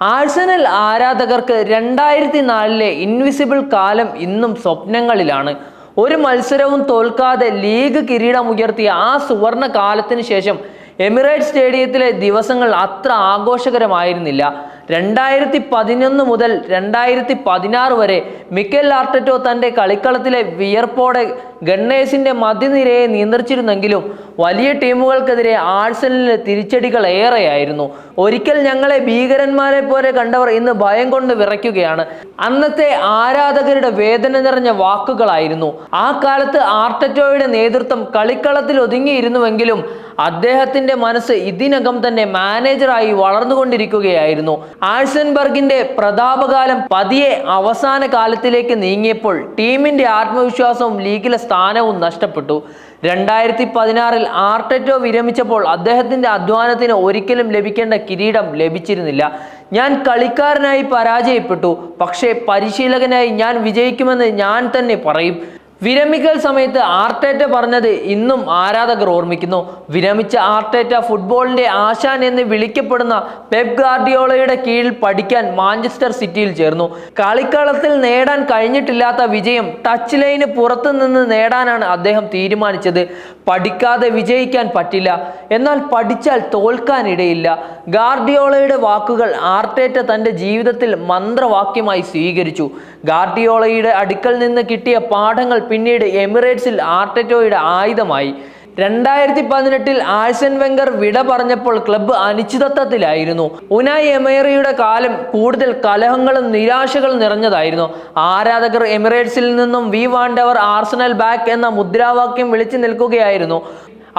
Arsenal ആരാധകർക്ക് രണ്ടായിരത്തി നാലിലെ invisible കാലം ഇന്നും സ്വപ്നങ്ങളിലാണ്. ഒരു മത്സരവും തോൽക്കാതെ ലീഗ് കിരീടം കിരീടമുയർത്തിയ ആ സുവർണ കാലത്തിന് ശേഷം എമിറേറ്റ് സ്റ്റേഡിയത്തിലെ ദിവസങ്ങൾ അത്ര ആഘോഷകരമായിരുന്നില്ല. രണ്ടായിരത്തി പതിനൊന്ന് മുതൽ രണ്ടായിരത്തി പതിനാറ് വരെ മിക്കൽ ആർട്ടറ്റോ തന്റെ കളിക്കളത്തിലെ വിയർപ്പോടെ ഗണ്ണേഴ്സിന്റെ മധ്യനിരയെ നിയന്ത്രിച്ചിരുന്നെങ്കിലും വലിയ ടീമുകൾക്കെതിരെ ആഴ്സണലിന് തിരിച്ചടികൾ ഏറെയായിരുന്നു. ഒരിക്കൽ ഞങ്ങളെ ഭീകരന്മാരെ പോലെ കണ്ടവർ ഇന്ന് ഭയം കൊണ്ട് വിറയ്ക്കുകയാണ്. അന്നത്തെ ആരാധകരുടെ വേദന നിറഞ്ഞ വാക്കുകളായിരുന്നു. ആ കാലത്ത് ആർട്ടറ്റോയുടെ നേതൃത്വം കളിക്കളത്തിൽ ഒതുങ്ങിയിരുന്നുവെങ്കിലും അദ്ദേഹത്തിന്റെ മനസ്സ് ഇതിനകം തന്നെ മാനേജറായി വളർന്നുകൊണ്ടിരിക്കുകയായിരുന്നു. ആഴ്സൻബർഗിന്റെ പ്രതാപകാലം പതിയെ അവസാന കാലത്തിലേക്ക് നീങ്ങിയപ്പോൾ ടീമിന്റെ ആത്മവിശ്വാസവും ലീഗിലെ സ്ഥാനവും നഷ്ടപ്പെട്ടു. രണ്ടായിരത്തി പതിനാറിൽ ആർട്ടറ്റോ വിരമിച്ചപ്പോൾ അദ്ദേഹത്തിന്റെ അധ്വാനത്തിന് ഒരിക്കലും ലഭിക്കേണ്ട കിരീടം ലഭിച്ചിരുന്നില്ല. ഞാൻ കളിക്കാരനായി പരാജയപ്പെട്ടു. പക്ഷേ പരിശീലകനായി ഞാൻ വിജയിക്കുമെന്ന് ഞാൻ തന്നെ പറയും. വിരമിക്കൽ സമയത്ത് ആർട്ടേറ്റ പറഞ്ഞത് ഇന്നും ആരാധകർ ഓർമ്മിക്കുന്നു. വിരമിച്ച ആർട്ടേറ്റ ഫുട്ബോളിന്റെ ആശാൻ എന്ന് വിളിക്കപ്പെടുന്ന പെപ് ഗാർഡിയോളയുടെ കീഴിൽ പഠിക്കാൻ മാഞ്ചസ്റ്റർ സിറ്റിയിൽ ചേർന്നു. കളിക്കളത്തിൽ നേടാൻ കഴിഞ്ഞിട്ടില്ലാത്ത വിജയം ടച്ച് ലൈന് പുറത്തു നിന്ന് നേടാനാണ് അദ്ദേഹം തീരുമാനിച്ചത്. പഠിക്കാതെ വിജയിക്കാൻ പറ്റില്ല. എന്നാൽ പഠിച്ചാൽ തോൽക്കാനിടയില്ല. ഗാർഡിയോളയുടെ വാക്കുകൾ ആർട്ടേറ്റ തന്റെ ജീവിതത്തിൽ മന്ത്രവാക്യമായി സ്വീകരിച്ചു. ഗാർഡിയോളയുടെ അടുക്കൽ നിന്ന് കിട്ടിയ പാഠങ്ങൾ പിന്നീട് എമിറേറ്റ്സിൽ ആർട്ടറ്റോയുടെ ആയുധമായി. രണ്ടായിരത്തി പതിനെട്ടിൽ ആഴ്സൻ വെങ്കർ വിട പറഞ്ഞപ്പോൾ ക്ലബ്ബ് അനിശ്ചിതത്വത്തിലായിരുന്നു. ഉനായ് എമേറിയുടെ കാലം കൂടുതൽ കലഹങ്ങളും നിരാശകളും നിറഞ്ഞതായിരുന്നു. ആരാധകർ എമിറേറ്റ്സിൽ നിന്നും വി വാണ്ടവർ ആർസണൽ ബാക്ക് എന്ന മുദ്രാവാക്യം വിളിച്ചു നിൽക്കുകയായിരുന്നു.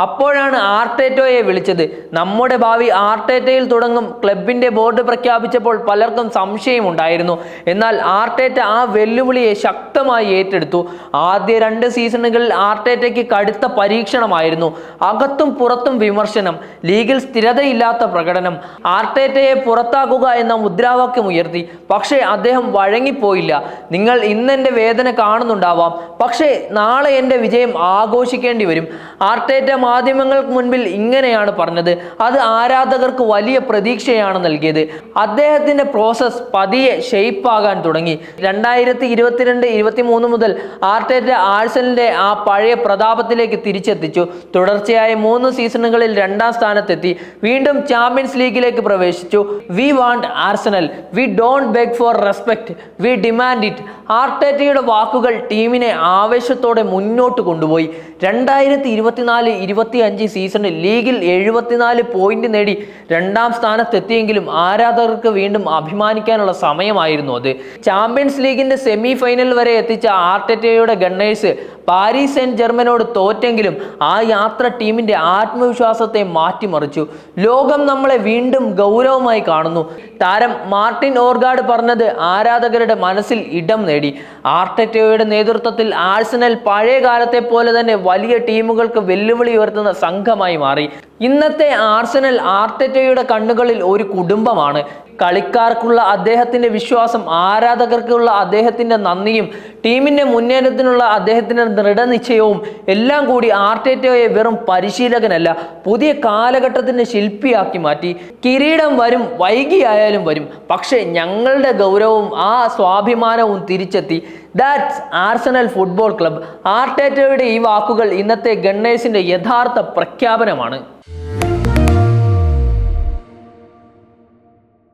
അപ്പോഴാണ് ആർട്ടേറ്റോയെ വിളിച്ചത്. നമ്മുടെ ഭാവി ആർട്ടേറ്റയിൽ തുടങ്ങും ക്ലബിന്റെ ബോർഡ് പ്രഖ്യാപിച്ചപ്പോൾ പലർക്കും സംശയമുണ്ടായിരുന്നു എന്നാൽ ആർട്ടേറ്റ ആ വെല്ലുവിളിയെ ശക്തമായി ഏറ്റെടുത്തു. ആദ്യ രണ്ട് സീസണുകളിൽ ആർട്ടേറ്റയ്ക്ക് കടുത്ത പരീക്ഷണമായിരുന്നു. അകത്തും പുറത്തും വിമർശനം ലീഗിൽ സ്ഥിരതയില്ലാത്ത പ്രകടനം ആർട്ടേറ്റയെ പുറത്താക്കുക എന്ന മുദ്രാവാക്യം ഉയർത്തി. പക്ഷേ അദ്ദേഹം വഴങ്ങിപ്പോയില്ല. നിങ്ങൾ ഇന്നെന്റെ വേദന കാണുന്നുണ്ടാവാം. പക്ഷേ നാളെ എന്റെ വിജയം ആഘോഷിക്കേണ്ടി വരും. ആർട്ടേറ്റ മാധ്യമങ്ങൾക്ക് മുൻപിൽ ഇങ്ങനെയാണ് പറഞ്ഞത്. അത് ആരാധകർക്ക് വലിയ പ്രതീക്ഷയാണ് നൽകിയത്. അദ്ദേഹത്തിന്റെ പ്രോസസ് പതിയെ ഷെയ്പ്പാകാൻ തുടങ്ങി. രണ്ടായിരത്തി ഇരുപത്തിരണ്ട് ഇരുപത്തി മൂന്ന് മുതൽ ആർട്ടേറ്റ ആഴ്സലിന്റെ ആ പഴയ പ്രതാപത്തിലേക്ക് തിരിച്ചെത്തിച്ചു. തുടർച്ചയായ മൂന്ന് സീസണുകളിൽ രണ്ടാം സ്ഥാനത്തെത്തി. വീണ്ടും ചാമ്പ്യൻസ് ലീഗിലേക്ക് പ്രവേശിച്ചു. We want Arsenal we don't beg for respect. We demand it. ആർട്ടേറ്റയുടെ വാക്കുകൾ ടീമിനെ ആവേശത്തോടെ മുന്നോട്ട് കൊണ്ടുപോയി. രണ്ടായിരത്തി ഇരുപത്തിനാല് ഇരുപത്തി അഞ്ച് സീസണിൽ ലീഗിൽ എഴുപത്തിനാല് പോയിന്റ് നേടി രണ്ടാം സ്ഥാനത്തെത്തിയെങ്കിലും ആരാധകർക്ക് വീണ്ടും അഭിമാനിക്കാനുള്ള സമയമായിരുന്നു അത്. ചാമ്പ്യൻസ് ലീഗിന്റെ സെമി ഫൈനൽ വരെ എത്തിച്ച ആർട്ടറ്റയുടെ ഗണ്ണേഴ്സ് പാരീസ് സെന്റ് ജർമ്മനോട് തോറ്റെങ്കിലും ആ യാത്ര ടീമിന്റെ ആത്മവിശ്വാസത്തെ മാറ്റിമറിച്ചു. ലോകം നമ്മളെ വീണ്ടും ഗൗരവമായി കാണുന്നു. താരം മാർട്ടിൻ ഓർഗാഡ് പറഞ്ഞത് ആരാധകരുടെ മനസ്സിൽ ഇടം നേടി. ആർട്ടറ്റോയുടെ നേതൃത്വത്തിൽ ആഴ്സണൽ പഴയ കാലത്തെ പോലെ തന്നെ വലിയ ടീമുകൾക്ക് വെല്ലുവിളി ഉയർത്തുന്ന സംഘമായി മാറി. ഇന്നത്തെ ആർസണൽ ആർട്ടറ്റോയുടെ കണ്ണുകളിൽ ഒരു കുടുംബമാണ്. കളിക്കാർക്കുള്ള അദ്ദേഹത്തിന്റെ വിശ്വാസം ആരാധകർക്കുള്ള അദ്ദേഹത്തിന്റെ നന്ദിയും ടീമിന്റെ മുന്നേറ്റത്തിനുള്ള അദ്ദേഹത്തിന്റെ ദൃഢനിശ്ചയവും എല്ലാം കൂടി ആർട്ടേറ്റോയെ വെറും പരിശീലകനല്ല പുതിയ കാലഘട്ടത്തിന്റെ ശില്പിയാക്കി മാറ്റി. കിരീടം വരും വൈകിയായാലും വരും പക്ഷേ ഞങ്ങളുടെ ഗൗരവവും ആ സ്വാഭിമാനവും തിരിച്ചെത്തി. ദാറ്റ്സ് ആർസണൽ ഫുട്ബോൾ ക്ലബ് ആർട്ടേറ്റോയുടെ ഈ വാക്കുകൾ ഇന്നത്തെ ഗണ്ണേഴ്സിന്റെ യഥാർത്ഥ പ്രഖ്യാപനമാണ്.